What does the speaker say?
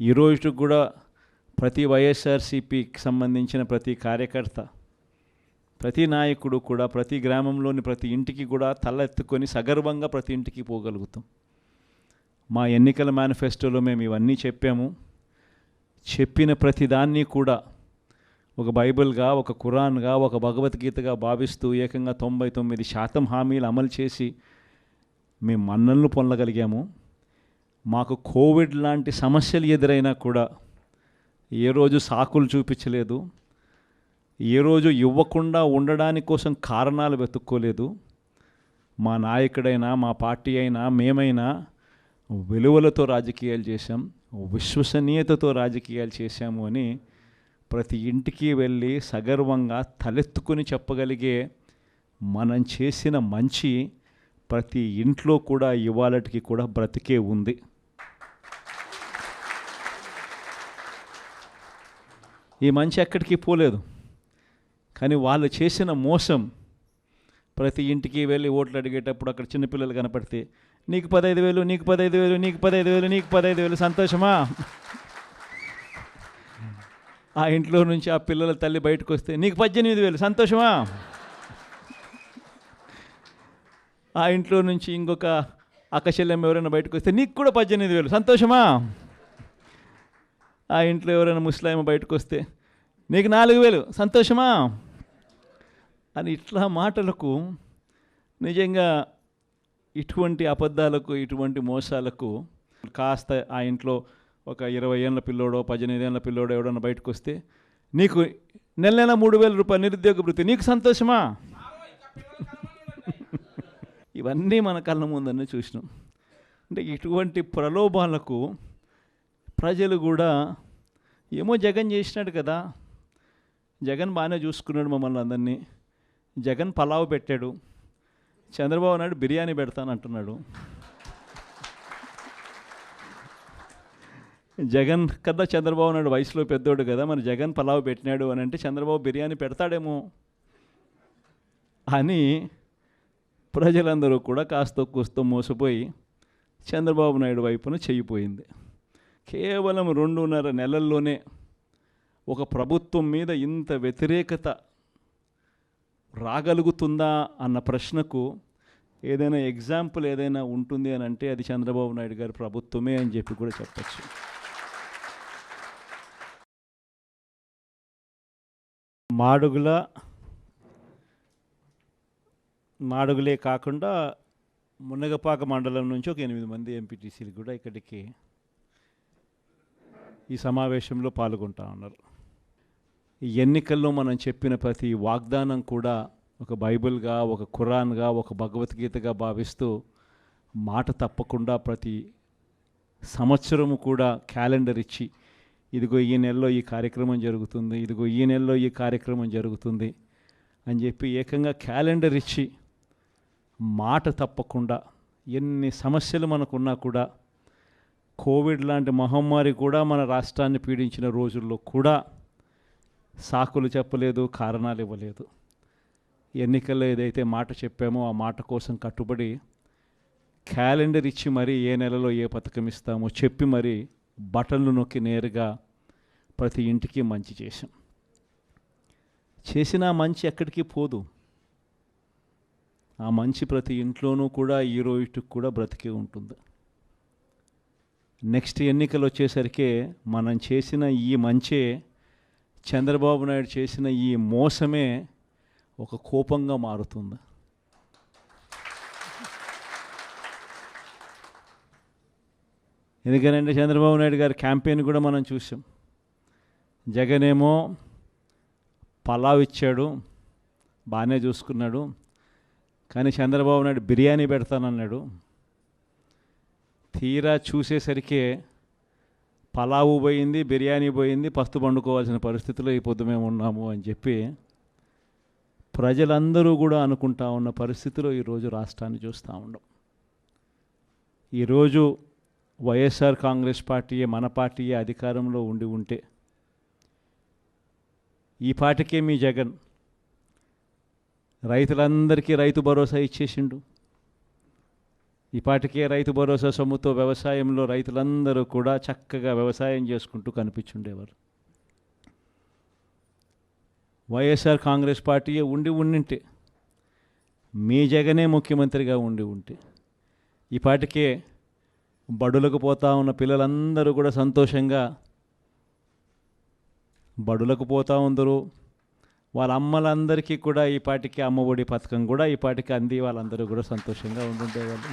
ఈ కూడా ప్రతి వైఎస్ఆర్సీపీకి సంబంధించిన ప్రతి కార్యకర్త ప్రతి నాయకుడు కూడా ప్రతి గ్రామంలోని ప్రతి ఇంటికి కూడా తలెత్తుకొని సగర్వంగా ప్రతి ఇంటికి పోగలుగుతాం. మా ఎన్నికల మేనిఫెస్టోలో మేము ఇవన్నీ చెప్పాము. చెప్పిన ప్రతిదాన్ని కూడా ఒక బైబిల్గా ఒక ఖురాన్గా ఒక భగవద్గీతగా భావిస్తూ ఏకంగా తొంభై తొమ్మిది శాతం హామీలు అమలు చేసి మేము మన్నలను పొందగలిగాము. మాకు కోవిడ్ లాంటి సమస్యలు ఎదురైనా కూడా ఏ రోజు సాకులు చూపించలేదు ఏ రోజు ఇవ్వకుండా ఉండడాని కోసం కారణాలు వెతుక్కోలేదు. మా నాయకుడైనా మా పార్టీ అయినా మేమైనా విలువలతో రాజకీయాలు చేశాం విశ్వసనీయతతో రాజకీయాలు చేశాము అని ప్రతి ఇంటికి వెళ్ళి సగర్వంగా తలెత్తుకుని చెప్పగలిగే మనం చేసిన మంచి ప్రతి ఇంట్లో కూడా ఇవాళటికి కూడా బ్రతికే ఉంది. ఈ మంచి ఎక్కడికి పోలేదు. కానీ వాళ్ళు చేసిన మోసం ప్రతి ఇంటికి వెళ్ళి ఓట్లు అడిగేటప్పుడు అక్కడ చిన్నపిల్లలు కనపడితే నీకు పదహైదు వేలు నీకు పదహైదు వేలు నీకు పదహైదు వేలు నీకు పదహైదు వేలు సంతోషమా? ఆ ఇంట్లో నుంచి ఆ పిల్లల తల్లి బయటకు వస్తే నీకు పద్దెనిమిది వేలు సంతోషమా? ఆ ఇంట్లో నుంచి ఇంకొక అక్కశల్యం ఎవరైనా బయటకు వస్తే నీకు కూడా పద్దెనిమిది వేలు సంతోషమా? ఆ ఇంట్లో ఎవరైనా ముస్లాం బయటకు వస్తే నీకు నాలుగు వేలు. సంతోషమా? అని ఇట్లా మాటలకు నిజంగా ఇటువంటి అబద్ధాలకు ఇటువంటి మోసాలకు కాస్త ఆ ఇంట్లో ఒక ఇరవై ఏళ్ళ పిల్లోడో పద్దెనిమిది ఏళ్ళ పిల్లోడో ఎవడన్నా బయటకు వస్తే నీకు నెల నెల మూడు వేల రూపాయలు నిరుద్యోగ వృత్తి. నీకు సంతోషమా? ఇవన్నీ మన కళ్ళ ముందన్నీ చూసినాం. అంటే ఇటువంటి ప్రలోభాలకు ప్రజలు కూడా ఏమో జగన్ చేసినాడు కదా. జగన్ బాగానే చూసుకున్నాడు మమ్మల్ని అందరినీ. జగన్ పలావ్ పెట్టాడు. చంద్రబాబు నాయుడు బిర్యానీ పెడతాను అంటున్నాడు జగన్ కదా చంద్రబాబు నాయుడు వయసులో పెద్దోడు కదా మరి జగన్ పలావ్ పెట్టినాడు అని అంటే చంద్రబాబు బిర్యానీ పెడతాడేమో అని ప్రజలందరూ కూడా కాస్త కూస్తో మోసపోయి చంద్రబాబు నాయుడు వైపున చెయ్యిపోయింది కేవలం రెండున్నర నెలల్లోనే ఒక ప్రభుత్వం మీద ఇంత వ్యతిరేకత రాగలుగుతుందా అన్న ప్రశ్నకు ఏదైనా ఎగ్జాంపుల్ ఏదైనా ఉంటుంది అని అంటే అది చంద్రబాబు నాయుడు గారి ప్రభుత్వమే అని చెప్పి కూడా చెప్పచ్చు. మాడుగుల మాడుగులే కాకుండా మునగపాక మండలం నుంచి ఒక ఎనిమిది మంది ఎంపీటీసీలు కూడా ఇక్కడికి ఈ సమావేశంలో పాల్గొంటా ఉన్నారు. ఈ ఎన్నికల్లో మనం చెప్పిన ప్రతి వాగ్దానం కూడా ఒక బైబిల్గా ఒక ఖురాన్గా ఒక భగవద్గీతగా భావిస్తూ మాట తప్పకుండా ప్రతి సంవత్సరము కూడా క్యాలెండర్ ఇచ్చి ఇదిగో ఈ నెలలో ఈ కార్యక్రమం జరుగుతుంది ఇదిగో ఈ నెలలో ఈ కార్యక్రమం జరుగుతుంది అని చెప్పి ఏకంగా క్యాలెండర్ ఇచ్చి మాట తప్పకుండా ఎన్ని సమస్యలు మనకున్నా కూడా కోవిడ్ లాంటి మహమ్మారి కూడా మన రాష్ట్రాన్ని పీడించిన రోజుల్లో కూడా సాకులు చెప్పలేదు కారణాలు ఇవ్వలేదు. ఎన్నికల్లో ఏదైతే మాట చెప్పామో ఆ మాట కోసం కట్టుబడి క్యాలెండర్ ఇచ్చి మరీ ఏ నెలలో ఏ పథకం ఇస్తామో చెప్పి మరి బటన్లు నొక్కి నేరుగా ప్రతి ఇంటికి మంచి చేశాం. చేసిన మంచి ఎక్కడికి పోదు. ఆ మంచి ప్రతి ఇంట్లోనూ కూడా ఈ రోజుకి కూడా బ్రతికే ఉంటుంది. నెక్స్ట్ ఎన్నికలు వచ్చేసరికి మనం చేసిన ఈ మంచే చంద్రబాబు నాయుడు చేసిన ఈ మోసమే ఒక కోపంగా మారుతుంది. ఎందుకనంటే చంద్రబాబు నాయుడు గారి క్యాంపెయిన్ కూడా మనం చూసాం. జగన్ ఏమో పలావ్ ఇచ్చాడు బాగానే చూసుకున్నాడు. కానీ చంద్రబాబు నాయుడు బిర్యానీ పెడతానన్నాడు. తీరా చూసేసరికి పలావు పోయింది బిర్యానీ పోయింది పస్తు పండుకోవాల్సిన పరిస్థితిలో ఈ పొద్దు మేము ఉన్నాము అని చెప్పి ప్రజలందరూ కూడా అనుకుంటా ఉన్న పరిస్థితిలో ఈరోజు రాష్ట్రాన్ని చూస్తూ ఉండం ఈరోజు వైఎస్ఆర్ కాంగ్రెస్ పార్టీయే మన పార్టీయే అధికారంలో ఉండి ఉంటే ఈ పాటికే మీ జగన్ రైతులందరికీ రైతు భరోసా ఇచ్చేసిండు. ఇప్పటికే రైతు భరోసా సొమ్ముతో వ్యవసాయంలో రైతులందరూ కూడా చక్కగా వ్యవసాయం చేసుకుంటూ కనిపించుండేవారు. వైఎస్ఆర్ కాంగ్రెస్ పార్టీ ఉండి ఉండింటే మీ జగనే ముఖ్యమంత్రిగా ఉండి ఉంటే ఇప్పటికే బడులకు పోతా ఉన్న పిల్లలందరూ కూడా సంతోషంగా బడులకు పోతూ ఉందరు వాళ్ళ అమ్మలందరికీ కూడా ఈ పాటికి అమ్మఒడి పథకం కూడా ఈ పాటికి అంది వాళ్ళందరూ కూడా సంతోషంగా ఉండుండేవాళ్ళు.